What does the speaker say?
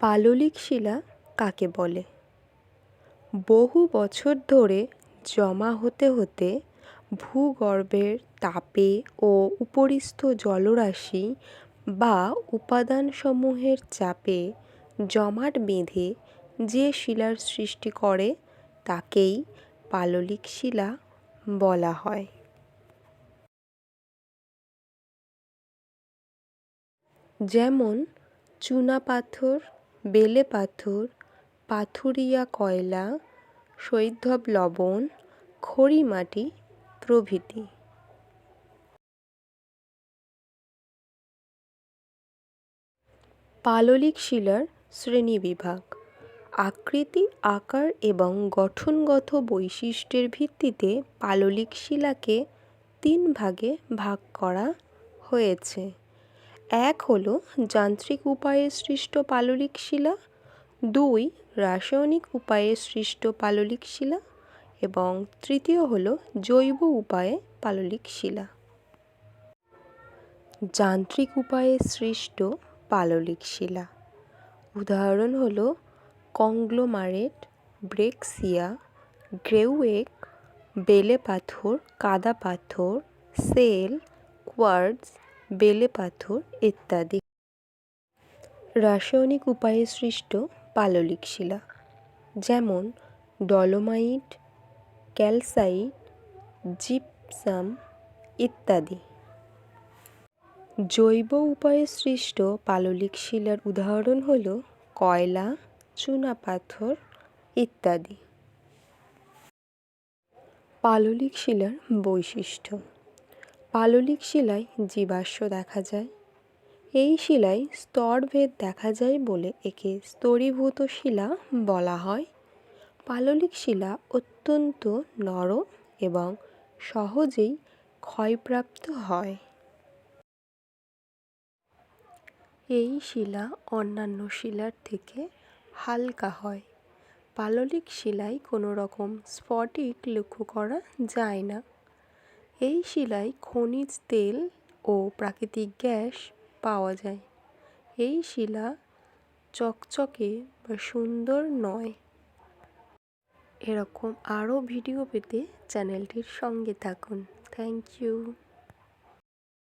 পাললিক শিলা কাকে বলে? বহু বছর ধরে জমা হতে হতে ভূগর্ভের তাপে ও উপরিস্থ জলরাশি বা উপাদানসমূহের চাপে জমাট বেঁধে যে শিলার সৃষ্টি করে তাকেই পাললিক শিলা বলা হয়। যেমন চুনাপাথর বেলে পাথর, পাথুরিয়া কয়লা শৈধব লবণ খড়িমাটি প্রভৃতি। পাললিক শিলার শ্রেণীবিভাগ আকৃতি, আকার এবং গঠনগত বৈশিষ্ট্যের ভিত্তিতে পাললিক শিলাকে তিন ভাগে ভাগ করা হয়েছে। এক হলো যান্ত্রিক উপায়ে সৃষ্ট পাললিক শিলা, দুই রাসায়নিক উপায়ে সৃষ্ট পাললিক শিলা, এবং তৃতীয় হলো জৈব উপায়ে পাললিক শিলা। যান্ত্রিক উপায়ে সৃষ্ট পাললিক শিলা। উদাহরণ হলো কংগ্লোমারেট, ব্রেক্সিয়া, গ্রেউয়েক, বেলে পাথর, কাদা পাথর, সেল, কোয়ার্টজ বেলে পাথর ইত্যাদি। রাসায়নিক উপায়ে সৃষ্ট পাললিক শিলা, যেমন ডলোমাইট, ক্যালসাইট, জিপসাম ইত্যাদি। জৈব উপায়ে সৃষ্ট পাললিক শিলার উদাহরণ হল কয়লা চুনাপাথর ইত্যাদি। পাললিক শিলার বৈশিষ্ট্য পাললিক শিলায় জীবাশ্ম দেখা যায়। এই শিলায় স্তরভেদ দেখা যায় বলে একে স্তরীভূত শিলা বলা হয়। পাললিক শিলা অত্যন্ত নরম এবং সহজেই ক্ষয়প্রাপ্ত হয়। এই শিলা অন্যান্য শিলার থেকে হালকা হয়। পাললিক শিলায় কোনো রকম স্ফটিক লক্ষ্য করা যায় না। এই শিলায় খনিজ তেল ও প্রাকৃতিক গ্যাস পাওয়া যায়। এই শিলা চকচকে বা সুন্দর নয়। এরকম আরও ভিডিও পেতে চ্যানেলটির সঙ্গে থাকুন। Thank you.